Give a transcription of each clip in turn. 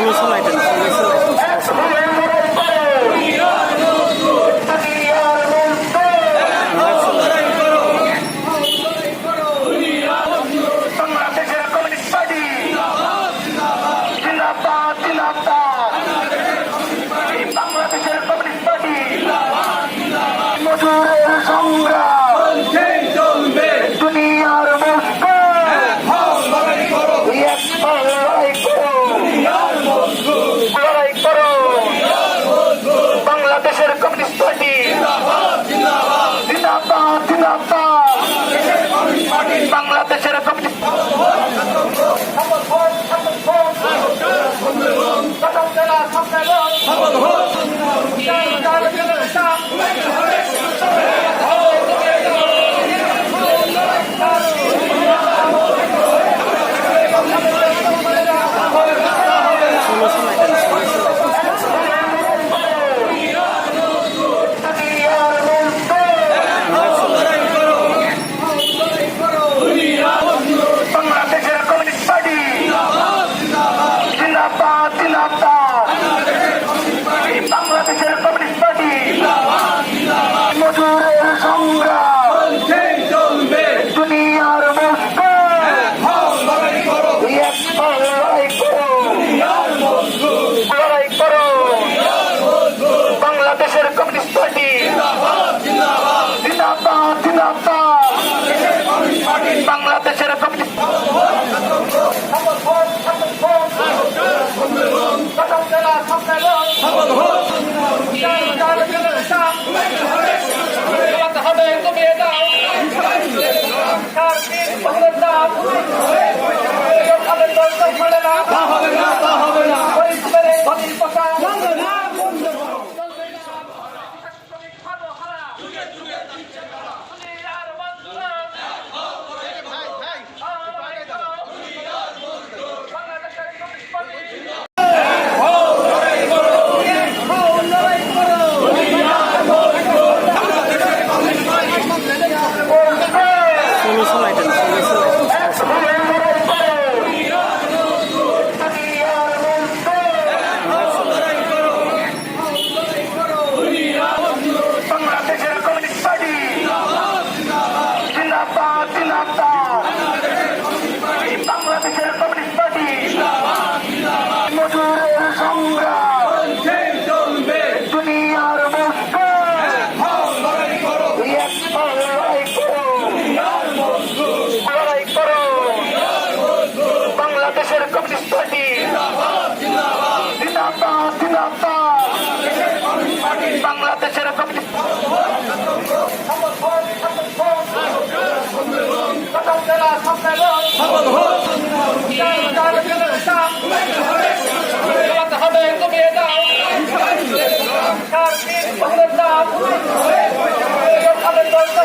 কোনো বাংলাদেশের কমিউনিস্ট হবে হবে হবে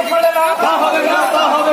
হবে না তা হবে না। তা হবে